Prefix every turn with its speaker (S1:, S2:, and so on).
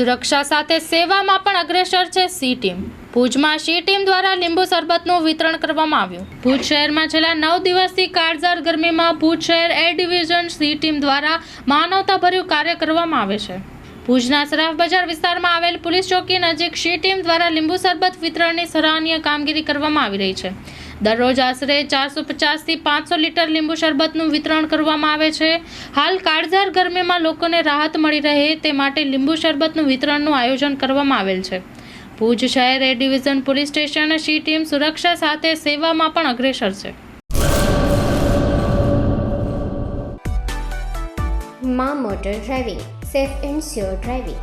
S1: સુરક્ષા સાથે સેવામાં પણ અગ્રેસર છે સી ટીમ. ભુજમાં સી ટીમ દ્વારા લીંબુ શરબતનું વિતરણ કરવામાં આવ્યું. ભુજ શહેરમાં છેલ્લા નવ દિવસથી કાળઝાળ ગરમીમાં ભુજ શહેર એ ડિવિઝન સી ટીમ દ્વારા માનવતાભર્યું કાર્ય કરવામાં આવે છે. ભુજના સરાફ બજાર વિસ્તારમાં આવેલ પોલીસ ચોકી નજીક સી ટીમ દ્વારા લીંબુ શરબત વિતરણની સરાહનીય કામગીરી કરવામાં આવી રહી છે. દરરોજ આશરે ચારસો પચાસથી પાંચસો લીટર લીંબુ શરબતનું વિતરણ કરવામાં આવે છે. હાલ કાળઝાર ગરમીમાં લોકોને રાહત મળી રહે તે માટે લીંબુ શરબતનું વિતરણનું આયોજન કરવામાં આવેલ છે. ભુજ શહેર A division police station C team સુરક્ષા સાથે સેવામાં પણ અગ્રેસર છે.
S2: મા motor driving, safe and sure driving.